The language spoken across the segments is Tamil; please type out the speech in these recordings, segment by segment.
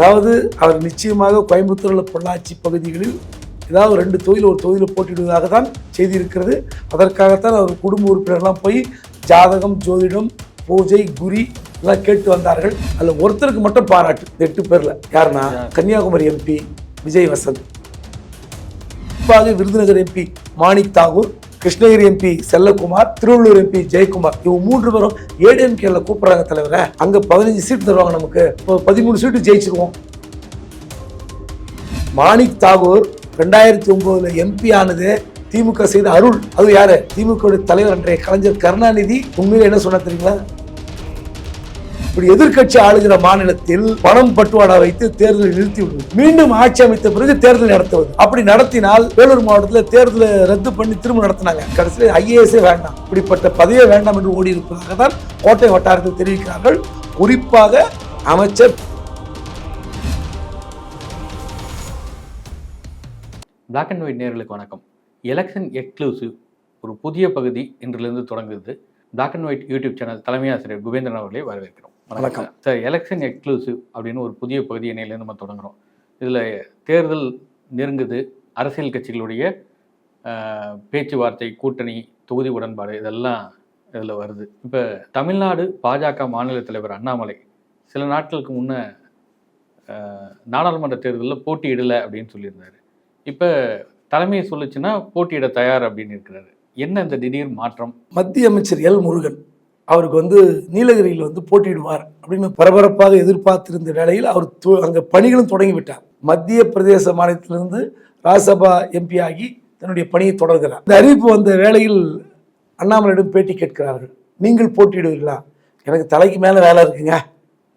அதாவது அவர் நிச்சயமாக கோயம்புத்தூரில் பொள்ளாச்சி பகுதிகளில் ஏதாவது ரெண்டு தொழில் ஒரு தொழிலில் போட்டியிடுவதாக தான் செய்தி இருக்கிறது அதற்காகத்தான் அவர் குடும்ப உறுப்பினர்லாம் போய் ஜாதகம் ஜோதிடம் பூஜை குறி எல்லாம் கேட்டு வந்தார்கள். அதில் ஒருத்தருக்கு மட்டும் பாராட்டு. எட்டு பேரில். யாருன்னா? கன்னியாகுமரி எம்பி விஜய் வசந்த். குறிப்பாக Virudhunagar MP Manick Tagore. Krishnagiri MP Chellakumar Tiruvallur MP Jayakumar. இவங்க மூன்று பேரும் ஏடிஎம்கேல கூப்பிடுறாங்க தலைவரை. அங்கே பதினஞ்சு சீட் தருவாங்க நமக்கு. பதிமூணு சீட்டு ஜெயிச்சிருவோம். மாணிக் தாகூர் ரெண்டாயிரத்தி ஒன்பதுல எம்பி ஆனது திமுக செய்த அருள். அது யாரு? திமுக தலைவர் அன்றைய கலைஞர் கருணாநிதி. உண்மையில என்ன சொன்னா தெரியுங்களா? இப்படி எதிர்க்கட்சி ஆளுகிற மாநிலத்தில் பணம் பட்டுவாடா வைத்து தேர்தலை நிறுத்தி விடுவது. மீண்டும் ஆட்சி அமைத்த பிறகு தேர்தல் நடத்துவது. அப்படி நடத்தினால் வேலூர் மாவட்டத்தில் தேர்தலை ரத்து பண்ணி திரும்ப நடத்தினாங்க. கடைசியில் ஐஏஎஸ்ஏ வேண்டாம். இப்படிப்பட்ட பதவியே வேண்டாம் என்று ஓடி இருப்பதாக தான் கோட்டை வட்டாரத்தில் தெரிவிக்கிறார்கள். குறிப்பாக அமைச்சர் பிளாக் அண்ட் ஒயிட் நேர்களுக்கு வணக்கம். எலெக்ஷன் எக்ஸ்க்ளூசிவ் ஒரு புதிய பகுதி இன்றிலிருந்து தொடங்குது black and white YouTube channel தலைமை ஆசிரியர் குபேந்திரன் அவர்களை வரவேற்கிறோம். வணக்கம். சார் எலெக்ஷன் எக்ஸ்க்ளூசிவ் அப்படின்னு ஒரு புதிய பகுதி இணையிலேருந்து நம்ம தொடங்குறோம். இதில் தேர்தல் நெருங்குது. அரசியல் கட்சிகளுடைய பேச்சுவார்த்தை கூட்டணி தொகுதி உடன்பாடு இதெல்லாம் இதில் வருது. இப்போ தமிழ்நாடு பாஜக மாநில தலைவர் அண்ணாமலை சில நாட்களுக்கு முன்ன நாடாளுமன்ற தேர்தலில் போட்டியிடலை அப்படின்னு சொல்லியிருந்தாரு. இப்போ தலைமையை சொல்லுச்சுன்னா போட்டியிட தயார் அப்படின்னு இருக்கிறாரு. என்ன இந்த திடீர் மாற்றம்? மத்திய அமைச்சர் எல் முருகன். அவருக்கு வந்து நீலகிரியில் வந்து போட்டியிடுவார் அப்படின்னு பரபரப்பாக எதிர்பார்த்திருந்த வேளையில் அவர் அங்கே பணிகளும் தொடங்கிவிட்டார். மத்திய பிரதேச மாநிலத்திலிருந்து ராஜ்சபா எம்பி ஆகி தன்னுடைய பணியை தொடர்கிறார். இந்த அறிவிப்பு வந்த வேளையில் அண்ணாமலையிடம் பேட்டி கேட்கிறார்கள். நீங்கள் போட்டியிடுவீர்களா? எனக்கு தலைக்கு மேலே வேலை இருக்குங்க.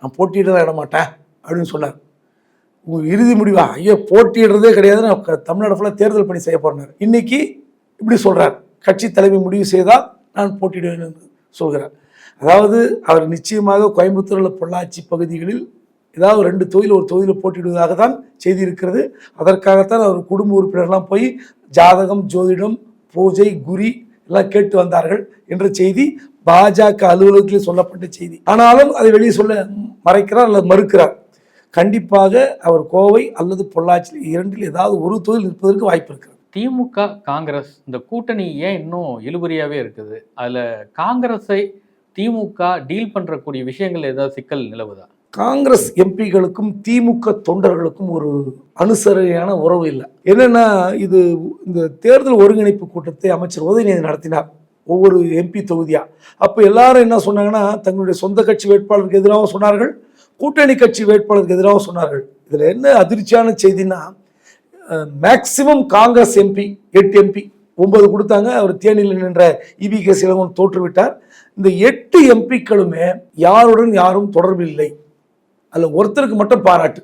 நான் போட்டியிட விட மாட்டேன் அப்படின்னு சொன்னார். உங்கள் இறுதி முடிவா? ஐயோ போட்டியிடுறதே கிடையாது. நான் தமிழ்நாடு ஃபுல்லாக தேர்தல் பணி செய்ய போகிறேன் இன்றைக்கி இப்படி சொல்கிறார் கட்சி தலைமை முடிவு செய்தால் நான் போட்டியிடுவேன் என்று சொல்கிறார். அதாவது அவர் நிச்சயமாக கோயம்புத்தூரில் பொள்ளாச்சி பகுதிகளில் ஏதாவது ரெண்டு தொழில் ஒரு தொழிலில் போட்டியிடுவதாக தான் செய்தி இருக்கிறது. அதற்காகத்தான் அவர் குடும்ப உறுப்பினர்லாம் போய் ஜாதகம் ஜோதிடம் பூஜை குறி எல்லாம் கேட்டு வந்தார்கள் என்ற செய்தி பாஜக அலுவலகத்தில் சொல்லப்பட்ட செய்தி. ஆனாலும் அதை வெளியே சொல்ல மறைக்கிறார் அல்லது மறுக்கிறார். கண்டிப்பாக அவர் கோவை அல்லது பொள்ளாச்சியில் இரண்டில் ஏதாவது ஒரு தொழில் இருப்பதற்கு வாய்ப்பு இருக்கிறது. திமுக காங்கிரஸ் இந்த கூட்டணி ஏன் இன்னும் இழுபறியாகவே இருக்குது? அதில் காங்கிரஸை திமுக டீல் பண்ணுறக்கூடிய விஷயங்கள் ஏதாவது சிக்கல் நிலவுதா? காங்கிரஸ் எம்பிகளுக்கும் திமுக தொண்டர்களுக்கும் ஒரு அனுசரணையான உறவு இல்லை. என்னென்னா இது இந்த தேர்தல் ஒருங்கிணைப்பு கூட்டத்தை அமைச்சர் உதயநிதி நடத்தினார். ஒவ்வொரு எம்பி தொகுதியாக அப்போ எல்லாரும் என்ன சொன்னாங்கன்னா தங்களுடைய சொந்த கட்சி வேட்பாளருக்கு எதிராக சொன்னார்கள் கூட்டணி கட்சி வேட்பாளருக்கு எதிராக சொன்னார்கள். இதில் என்ன அதிர்ச்சியான செய்தின்னா மேக்சிமம் காங்கிரஸ் எம்பி எட்டு எம்பி ஒன்பது கொடுத்தாங்க. அவர் தேனியில் நின்ற இவி கே தோற்றுவிட்டார். இந்த எட்டு எம்பிக்களுமே யாருடன் யாரும் தொடர்பு இல்லை. அதில் ஒருத்தருக்கு மட்டும் பாராட்டு.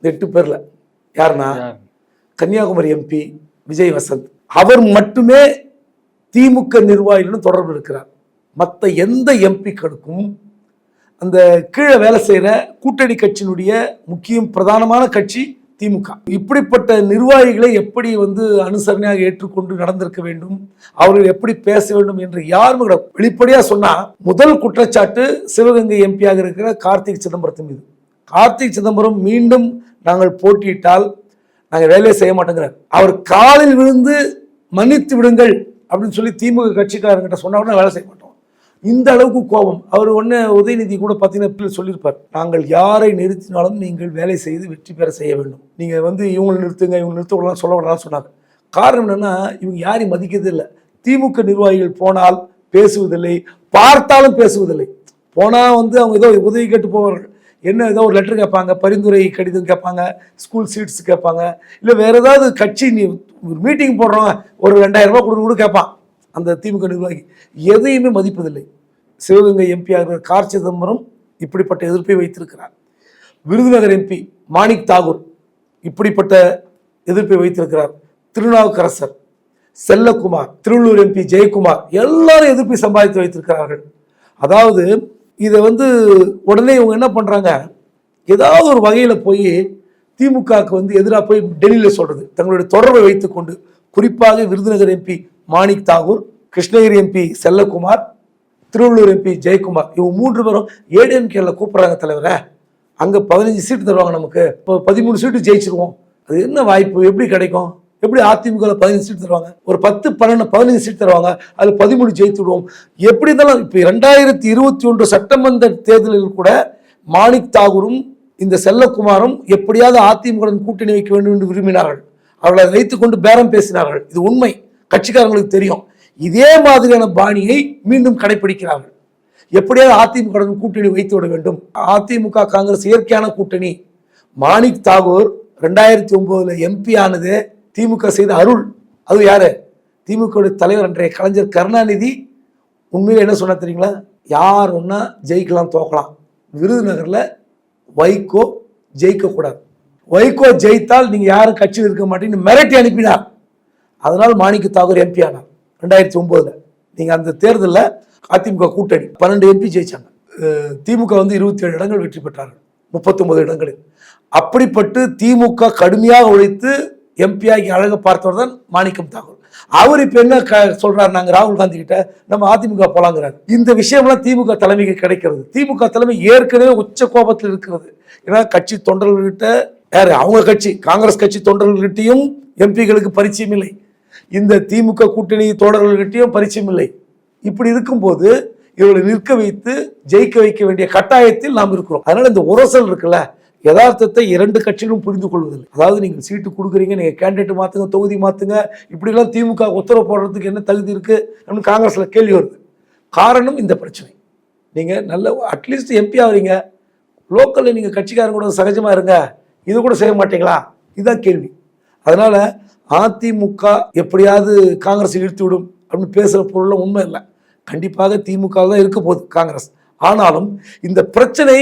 இந்த எட்டு பேர்ல. யாருன்னா? யார்? கன்னியாகுமரி எம்பி விஜய் வசந்த். அவர் மட்டுமே திமுக நிர்வாகிகளுடன் தொடர்பு இருக்கிறார். மற்ற எந்த எம்பிக்களுக்கும் அந்த கீழே வேலை செய்கிற கூட்டணி கட்சியினுடைய முக்கியம் பிரதானமான கட்சி திமுக. இப்படிப்பட்ட நிர்வாகிகளை எப்படி வந்து அனுசரணையாக ஏற்றுக்கொண்டு நடந்திருக்க வேண்டும்? அவர்கள் எப்படி பேச வேண்டும் என்று யாரும் கூட வெளிப்படையா சொன்னா முதல் குற்றச்சாட்டு சிவகங்கை எம்பியாக இருக்கிற கார்த்திக் சிதம்பரத்தின் மீது. கார்த்திக் சிதம்பரம் மீண்டும் நாங்கள் போட்டியிட்டால் நாங்கள் வேலையை செய்ய மாட்டேங்கிறார். அவர் காலில் விழுந்து மன்னித்து விடுங்கள் அப்படின்னு சொல்லி திமுக கட்சிக்காரங்கிட்ட சொன்னா வேலை செய்ய மாட்டோம். இந்த அளவுக்கு கோபம். அவர் ஒன்று உதயநிதி கூட பார்த்தீங்கன்னா சொல்லியிருப்பார். நாங்கள் யாரை நிறுத்தினாலும் நீங்கள் வேலை செய்து வெற்றி பெற செய்ய வேண்டும். நீங்கள் வந்து இவங்களை நிறுத்துங்க இவங்க நிறுத்தக்கூடாது சொல்லக்கூடாதுன்னு சொன்னாங்க. காரணம் என்னென்னா இவங்க யாரையும் மதிக்கிறது இல்லை. திமுக நிர்வாகிகள் போனால் பேசுவதில்லை பார்த்தாலும் பேசுவதில்லை. போனால் வந்து அவங்க ஏதோ உதவி கேட்டு போவார்கள். என்ன ஏதோ ஒரு லெட்டர் கேட்பாங்க பரிந்துரை கடிதம் கேட்பாங்க ஸ்கூல் சீட்ஸ் கேட்பாங்க. இல்லை வேறு ஏதாவது கட்சி நீ ஒரு மீட்டிங் போடுறோம் ஒரு ரெண்டாயிரம் ரூபா கொடுங்க கூட கேட்பான். அந்த திமுக நிர்வாகி எதையுமே மதிப்பதில்லை. சிவகங்கை எம்பி ஆகிற கார் சிதம்பரம் இப்படிப்பட்ட எதிர்ப்பை வைத்திருக்கிறார். விருதுநகர் எம்பி மாணிக் தாகூர் இப்படிப்பட்ட எதிர்ப்பை வைத்திருக்கிறார். திருநாவுக்கரசர் செல்லக்குமார் திருவள்ளூர் எம்பி ஜெயக்குமார் எல்லாரும் எதிர்ப்பை சம்பாதித்து வைத்திருக்கிறார்கள். அதாவது இதை வந்து உடனே இவங்க என்ன பண்ணுறாங்க ஏதாவது ஒரு வகையில் போய் திமுகவுக்கு வந்து எதிராக போய் டெல்லியில் சொல்கிறது தங்களுடைய தொடர்பை வைத்துக்கொண்டு குறிப்பாக Virudhunagar MP Manick Tagore Krishnagiri MP Chellakumar Tiruvallur MP Jayakumar. இவங்க மூன்று பேரும் ஏடிஎம்கேல கூப்பிட்றாங்க தலைவரை. அங்கே பதினஞ்சு சீட்டு தருவாங்க நமக்கு. இப்போ பதிமூணு சீட்டு ஜெயிச்சிருவோம். அது என்ன வாய்ப்பு? எப்படி கிடைக்கும்? எப்படி அதிமுக பதினஞ்சு சீட் தருவாங்க? ஒரு பத்து பன்னெண்டு பதினஞ்சு சீட் தருவாங்க. அதில் பதிமூணு ஜெயித்து விடுவோம். எப்படி இருந்தாலும் இப்போ ரெண்டாயிரத்தி இருபத்தி ஒன்று சட்டமன்ற தேர்தலில் கூட மாணிக் தாகூரும் இந்த செல்லக்குமாரும் எப்படியாவது அதிமுகவுடன் கூட்டணி வைக்க வேண்டும் என்று விரும்பினார்கள். அவர்களை வைத்துக்கொண்டு பேரம் பேசினார்கள். இது உண்மை. கட்சிக்காரங்களுக்கு தெரியும். இதே மாதிரியான பாணியை மீண்டும் கடைபிடிக்கிறார்கள் எப்படியாவது அதிமுக கூட்டணி வைத்து விட வேண்டும். அதிமுக காங்கிரஸ் இயற்கையான கூட்டணி. மாணிக் தாகூர் ரெண்டாயிரத்தி ஒன்பதுல எம்பி ஆனது திமுக செய்த அருள். அது யாரு? திமுக தலைவர் அன்றைய கலைஞர் கருணாநிதி. உண்மையில் என்ன சொன்னா தெரியுங்களா? யார் ஒன்றா ஜெயிக்கலாம் தோக்கலாம். விருதுநகர்ல வைகோ ஜெயிக்கக்கூடாது. வைகோ ஜெயித்தால் நீங்க யாரும் கட்சியில் இருக்க மாட்டேன்னு மிரட்டி அனுப்பினார். அதனால் மாணிக்க தாகூர் எம்பி ஆனார். ரெண்டாயிரத்தி ஒம்போதில். நீங்கள் அந்த தேர்தலில் அதிமுக கூட்டணி. பன்னெண்டு எம்பி ஜெயிச்சாங்க. திமுக வந்து இருபத்தி ஏழு இடங்கள் வெற்றி பெற்றார்கள். முப்பத்தொன்பது இடங்களில். அப்படிப்பட்டு திமுக கடுமையாக உழைத்து எம்பியாகி அழக பார்த்தவர் தான் மாணிக்கம் தாகூர். அவர் இப்போ என்ன க சொல்றாரு நாங்கள் ராகுல் காந்தி கிட்ட? நம்ம அதிமுக போலாங்கிறார். இந்த விஷயம்லாம் திமுக தலைமைக்கு கிடைக்கிறது. திமுக தலைமை ஏற்கனவே உச்ச கோபத்தில் இருக்கிறது. ஏன்னா கட்சி தொண்டர்கள்கிட்ட யார்? அவங்க கட்சி காங்கிரஸ் கட்சி தொண்டர்கள்கிட்டையும் எம்பிகளுக்கு பரிச்சயம் இல்லை. இந்த திமுக கூட்டணி தோழர்கள்கிட்டையும் பரிச்சயம் இல்லை. இப்படி இருக்கும்போது இவர்களை நிற்க வைத்து ஜெயிக்க வைக்க வேண்டிய கட்டாயத்தில் நாம் இருக்கிறோம். அதனால இந்த உரசல் இருக்குல்ல யதார்த்தத்தை இரண்டு கட்சிகளும் புரிந்து கொள்வதில்லை. அதாவது நீங்கள் சீட்டு கொடுக்குறீங்க நீங்கள் கேண்டிடேட் மாற்றுங்க தொகுதி மாற்றுங்க இப்படிலாம் திமுக உத்தரவு போடுறதுக்கு என்ன தகுதி இருக்குது அப்படின்னு காங்கிரஸில் கேள்வி வருது. காரணம் இந்த பிரச்சனை. நீங்கள் நல்ல அட்லீஸ்ட் எம்பி ஆகிறீங்க லோக்கலில் நீங்கள் கட்சிக்காரங்க கூட சகஜமாக இருங்க. இது கூட செய்ய மாட்டீங்களா? இதுதான் கேள்வி. அதனால் அதிமுக எப்படியாவது காங்கிரஸ் இழுத்து விடும் அப்படின்னு பேசுகிற பொருள்லாம் உண்மை இல்லை. கண்டிப்பாக திமுக தான் இருக்க போகுது காங்கிரஸ். ஆனாலும் இந்த பிரச்சனை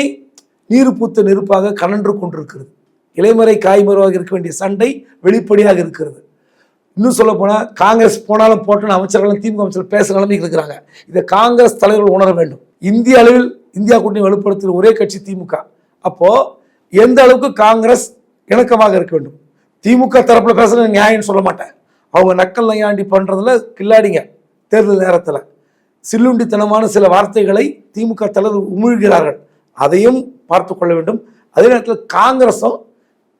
நீர் பூத்த நெருப்பாக கனன்று கொண்டிருக்கிறது. இலைமறை காய்மறைவாக இருக்க வேண்டிய சண்டை வெளிப்படையாக இருக்கிறது. இன்னும் சொல்ல போனால் காங்கிரஸ் போனாலும் போட்டோன்னு அமைச்சர்களும் திமுக அமைச்சர்கள் பேசுகிற நிலைமைக்கு இருக்கிறாங்க. இதை காங்கிரஸ் தலைவர்கள் உணர வேண்டும். இந்திய அளவில் இந்தியா கூட்டணி வலுப்படுத்துகிற ஒரே கட்சி திமுக. அப்போது எந்த அளவுக்கு காங்கிரஸ் இணக்கமாக இருக்க வேண்டும்? திமுக தரப்பில் பேசுறது நியாயம்னு சொல்ல மாட்டேன். அவங்க நக்கல் நையாண்டி பண்ணுறதுல கில்லாடிங்க தேர்தல் நேரத்தில். சில்லுண்டித்தனமான சில வார்த்தைகளை திமுக தலைவர் உமிழ்கிறார்கள். அதையும் பார்த்து கொள்ள வேண்டும். அதே நேரத்தில் காங்கிரஸும்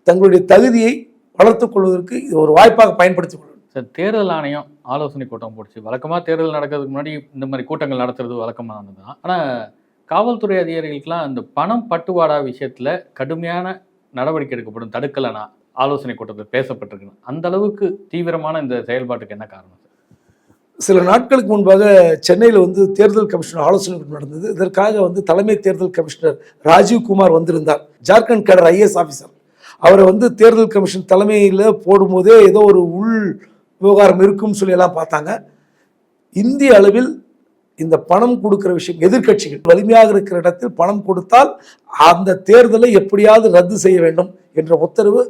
தங்களுடைய தகுதியை வளர்த்துக் கொள்வதற்கு இது ஒரு வாய்ப்பாக பயன்படுத்திக் கொள்ள சார் தேர்தல் ஆணையம் ஆலோசனை கூட்டம் போடுச்சு. வழக்கமாக தேர்தல் நடக்கிறதுக்கு முன்னாடி இந்த மாதிரி கூட்டங்கள் நடத்துறது வழக்கமானது தான் ஆனால் காவல்துறை அதிகாரிகளுக்கெல்லாம் இந்த பணம் பட்டுவாடா விஷயத்தில் கடுமையான நடவடிக்கை எடுக்கப்படும். தடுக்கலைன்னா ஆலோசனை கூட்டத்தில் பேசப்பட்டிருக்கு அந்த அளவுக்கு தீவிரமான இந்த செயல்பாட்டுக்கு என்ன காரணம்? சில நாட்களுக்கு முன்பாக சென்னையில் வந்து தேர்தல் கமிஷனர் ஆலோசனை நடந்தது. இதற்காக வந்து தலைமை தேர்தல் கமிஷனர் ராஜீவ் குமார் வந்திருந்தார். ஜார்க்கண்ட் கேடர் ஐஏஎஸ் ஆஃபீஸர் அவரை வந்து தேர்தல் கமிஷன் தலைமையில் போடும்போதே ஏதோ ஒரு உள் விவகாரம் இருக்கும்னு சொல்லி எல்லாம் பார்த்தாங்க. இந்திய அளவில் இந்த பணம் கொடுக்குற விஷயம் எதிர்கட்சிகள் வலிமையாக இருக்கிற இடத்தில் பணம் கொடுத்தால் அந்த தேர்தலை எப்படியாவது ரத்து செய்ய வேண்டும் என்ற உத்தரவு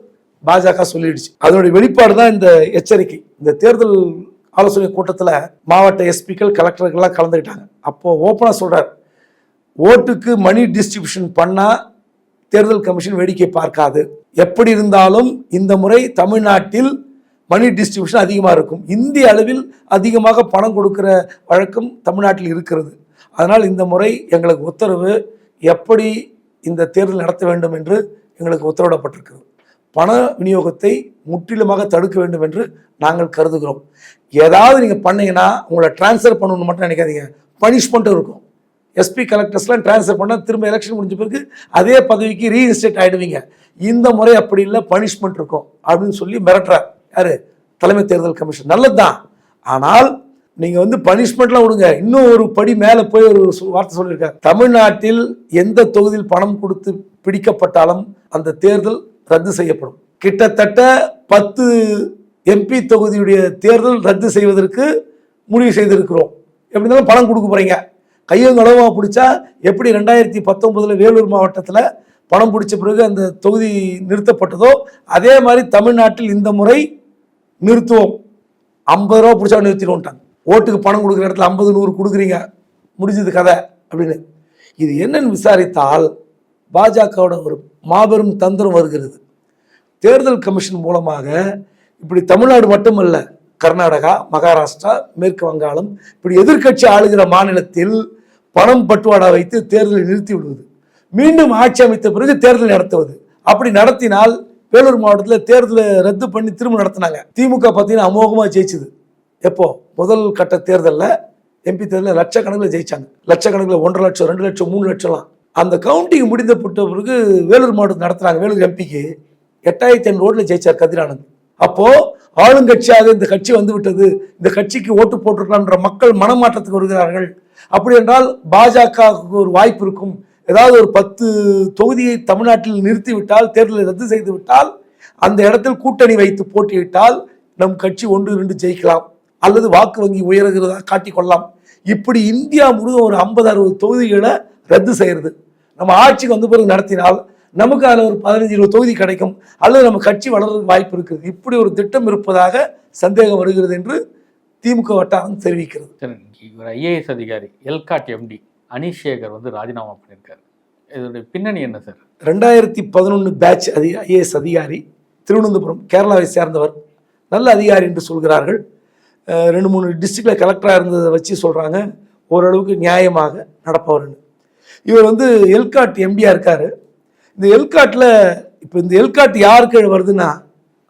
பாஜக சொல்லிடுச்சு. அதனுடைய வெளிப்பாடு தான் இந்த எச்சரிக்கை. இந்த தேர்தல் ஆலோசனை கூட்டத்தில் மாவட்ட எஸ்பிக்கள் கலெக்டர்கள்லாம் கலந்துக்கிட்டாங்க. அப்போது ஓப்பனாக சொல்கிறார் ஓட்டுக்கு மணி டிஸ்ட்ரிபியூஷன் பண்ணால் தேர்தல் கமிஷன் வேடிக்கை பார்க்காது. எப்படி இருந்தாலும் இந்த முறை தமிழ்நாட்டில் மணி டிஸ்ட்ரிபியூஷன் அதிகமாக இருக்கும். இந்திய அளவில் அதிகமாக பணம் கொடுக்குற வழக்கம் தமிழ்நாட்டில் இருக்கிறது. அதனால் இந்த முறை எங்களுக்கு உத்தரவு எப்படி இந்த தேர்தல் நடத்த வேண்டும் என்று எங்களுக்கு உத்தரவிடப்பட்டிருக்கிறது. பண விநியோகத்தை முற்றிலுமாக தடுக்க வேண்டும் என்று நாங்கள் கருதுகிறோம். ஏதாவது நீங்கள் பண்ணீங்கன்னா உங்களை டிரான்ஸ்ஃபர் பண்ணணும்னு மட்டும் நினைக்காதீங்க. பனிஷ்மெண்ட்டும் இருக்கும். எஸ்பி கலெக்டர்ஸ்லாம் ட்ரான்ஸ்ஃபர் பண்ணால் திரும்ப எலெக்ஷன் முடிஞ்ச பிறகு அதே பதவிக்கு ரீஇன்ஸ்டேட் ஆகிடுவீங்க இந்த முறை அப்படி இல்லை பனிஷ்மெண்ட் இருக்கும் அப்படின்னு சொல்லி மிரட்டுறார். யார்? தலைமை தேர்தல் கமிஷன். நல்லது தான் ஆனால் நீங்கள் வந்து பனிஷ்மெண்ட்லாம் விடுங்க. இன்னும் ஒரு படி மேலே போய் ஒரு வார்த்தை சொல்லியிருக்காரு. தமிழ்நாட்டில் எந்த தொகுதியில் பணம் கொடுத்து பிடிக்கப்பட்டாலும் அந்த தேர்தல் ரத்து செய்யப்படும். கிட்டத்தட்ட பத்து எம்பி தொகுதியுடைய தேர்தல் ரத்து செய்வதற்கு முடிவு செய்திருக்கிறோம். எப்படி இருந்தாலும் பணம் கொடுக்க போகிறீங்க கையும் பிடிச்சா எப்படி ரெண்டாயிரத்தி பத்தொம்போதில் வேலூர் மாவட்டத்தில் பணம் பிடிச்ச பிறகு அந்த தொகுதி நிறுத்தப்பட்டதோ அதே மாதிரி தமிழ்நாட்டில் இந்த முறை நிறுத்துவோம். ஐம்பது ரூபா பிடிச்சா நிறுத்திடுவோன்ட்டாங்க ஓட்டுக்கு பணம் கொடுக்குற இடத்துல ஐம்பது நூறு கொடுக்குறீங்க. முடிஞ்சது கதை அப்படின்னு. இது என்னன்னு விசாரித்தால் பாஜகவோட ஒரு மாபெரும் தந்திரம் வருகிறது. தேர்தல் கமிஷன் மூலமாக இப்படி தமிழ்நாடு மட்டுமல்ல கர்நாடகா மகாராஷ்டிரா மேற்கு வங்காளம் இப்படி எதிர்க்கட்சி ஆளுகிற மாநிலத்தில் பணம் பட்டுவாடா வைத்து தேர்தலை நிறுத்தி விடுவது மீண்டும் ஆட்சி அமைத்த பிறகு தேர்தல் நடத்துவது. அப்படி நடத்தினால் வேலூர் மாவட்டத்தில் தேர்தலை ரத்து பண்ணி திரும்ப நடத்தினாங்க. திமுக பார்த்தீங்கன்னா அமோகமாக ஜெயிச்சுது. எப்போ? முதல் கட்ட தேர்தலில் எம்பி தேர்தலில் லட்சக்கணக்கில் ஜெயிச்சாங்க. லட்சக்கணக்கில் ஒன்றரை லட்சம் ரெண்டு லட்சம் மூணு லட்சம்லாம். அந்த கவுண்டிங் முடிந்தப்பட்ட பிறகு வேலூர் மாவட்டத்தில் நடத்துகிறாங்க வேலூர் எம்பிக்கு எட்டாயிரத்தி ஐநூறு ஓட்டில் ஜெயிச்சார் கதிரானந்த் அப்போ ஆளுங்கட்சியாக இந்த கட்சி வந்து விட்டது. இந்த கட்சிக்கு ஓட்டு போட்டிருக்கலாம்ன்ற மக்கள் மனமாற்றத்துக்கு வருகிறார்கள். அப்படி என்றால் பாஜகவுக்கு ஒரு வாய்ப்பு இருக்கும். ஏதாவது ஒரு பத்து தொகுதியை தமிழ்நாட்டில் நிறுத்திவிட்டால் தேர்தலை ரத்து செய்து விட்டால் அந்த இடத்தில் கூட்டணி வைத்து போட்டியிட்டால் நம் கட்சி ஒன்று ரெண்டு ஜெயிக்கலாம். அல்லது வாக்கு வங்கி உயர்கிறதா காட்டிக்கொள்ளலாம். இப்படி இந்தியா முழுவதும் ஒரு ஐம்பது அறுபது தொகுதிகளை ரத்து செய்யறது. நம்ம ஆட்சிக்கு வந்த பிறகு நடத்தினால் நமக்கு அதில் ஒரு பதினஞ்சு இருபது தொகுதி கிடைக்கும். அல்லது நம்ம கட்சி வளர்றதுக்கு வாய்ப்பு இருக்குது இப்படி ஒரு திட்டம் இருப்பதாக சந்தேகம் வருகிறது என்று திமுக வட்டாரம் தெரிவிக்கிறது. இவர் ஐஏஎஸ் அதிகாரி எல்காட் எம்டி அனீஷ் சேகர் வந்து ராஜினாமா பண்ணியிருக்காரு. இதோடைய பின்னணி என்ன சார்? ரெண்டாயிரத்தி பதினொன்று பேட்ச் அதி ஐஏஎஸ் அதிகாரி திருவனந்தபுரம் கேரளாவை சேர்ந்தவர். நல்ல அதிகாரி என்று சொல்கிறார்கள். ரெண்டு மூணு டிஸ்ட்ரிக்டில் கலெக்டராக இருந்ததை வச்சு சொல்கிறாங்க ஓரளவுக்கு நியாயமாக நடப்பவர்னு இவர் வந்து எல்காட் எம்பியாக இருக்கார். இந்த எல்காட்டில் இப்போ இந்த எல்காட் யாருக்கு வருதுன்னா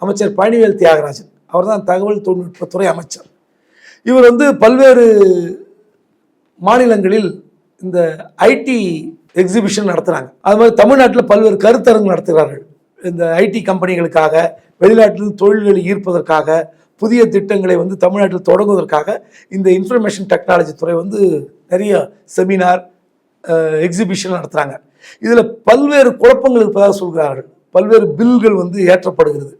அமைச்சர் பழனிவேல் தியாகராஜன். அவர் தான் தகவல் தொழில்நுட்பத்துறை அமைச்சர். இவர் வந்து பல்வேறு மாநிலங்களில் இந்த ஐடி எக்ஸிபிஷன் நடத்துகிறாங்க அது மாதிரி தமிழ்நாட்டில் பல்வேறு கருத்தரங்கு நடத்துகிறார்கள். இந்த ஐடி கம்பெனிகளுக்காக வெளிநாட்டிலிருந்து தொழில்களை ஈர்ப்பதற்காக புதிய திட்டங்களை வந்து தமிழ்நாட்டில் தொடங்குவதற்காக இந்த இன்ஃபர்மேஷன் டெக்னாலஜி துறை வந்து நிறைய செமினார் எக்ஸிபிஷன் நடத்துகிறாங்க இதில் பல்வேறு குழப்பங்கள் இருப்பதாக சொல்கிறார்கள். பல்வேறு பில்கள் வந்து ஏற்றப்படுகிறது.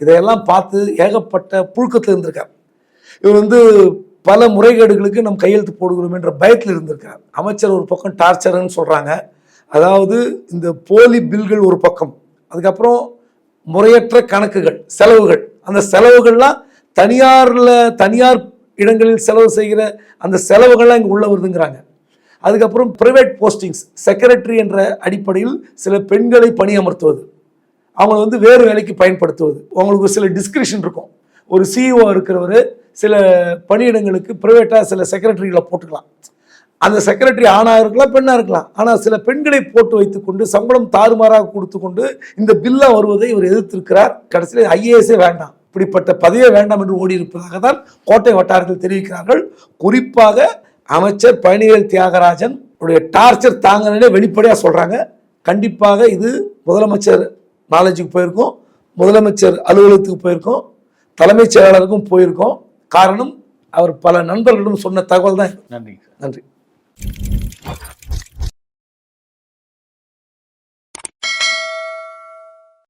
இதையெல்லாம் பார்த்து ஏகப்பட்ட புழுக்கத்தில் இருந்திருக்கார். இவர் வந்து பல முறைகேடுகளுக்கு நம் கையெழுத்து போடுகிறோம் என்ற பயத்தில் இருந்திருக்கார். அமைச்சர் ஒரு பக்கம் டார்ச்சர்னு சொல்கிறாங்க அதாவது இந்த போலி பில்கள் ஒரு பக்கம். அதுக்கப்புறம் முறையற்ற கணக்குகள் செலவுகள். அந்த செலவுகள்லாம் தனியாரில் தனியார் இடங்களில் செலவு செய்கிற அந்த செலவுகள்லாம் இங்கே உள்ள வருதுங்கிறாங்க. அதுக்கப்புறம் ப்ரைவேட் போஸ்டிங்ஸ் செக்ரட்டரி என்ற அடிப்படையில் சில பெண்களை பணியமர்த்துவது. அவங்கள வந்து வேறு வேலைக்கு பயன்படுத்துவது. அவங்களுக்கு ஒரு சில டிஸ்கிரிப்ஷன் இருக்கும். ஒரு சிஇஓ இருக்கிறவர் சில பணியிடங்களுக்கு ப்ரைவேட்டாக சில செக்ரட்டரிகளை போட்டுக்கலாம். அந்த செக்ரட்டரி ஆணாக இருக்கலாம் பெண்ணாக இருக்கலாம். ஆனால் சில பெண்களை போட்டு வைத்துக்கொண்டு சம்பளம் தாறுமாறாக கொடுத்து கொண்டு இந்த பில்லாக வருவதை இவர் எதிர்த்திருக்கிறார். கடைசியில் ஐஏஎஸே வேண்டாம். இப்படிப்பட்ட பதவியே வேண்டாம் என்று ஓடி இருப்பதாக தான் கோட்டை வட்டாரத்தில் தெரிவிக்கிறார்கள். குறிப்பாக அமைச்சர் பழனிவேல் தியாகராஜன் உடைய டார்ச்சர் தாங்கனே வெளிப்படையாக சொல்கிறாங்க கண்டிப்பாக இது முதலமைச்சர் நாலேஜுக்கு போயிருக்கோம் முதலமைச்சர் அலுவலகத்துக்கு போயிருக்கோம் தலைமைச் செயலாளருக்கும் போயிருக்கோம். காரணம் அவர் பல நண்பர்களிடம் சொன்ன தகவல் தான். நன்றி நன்றி.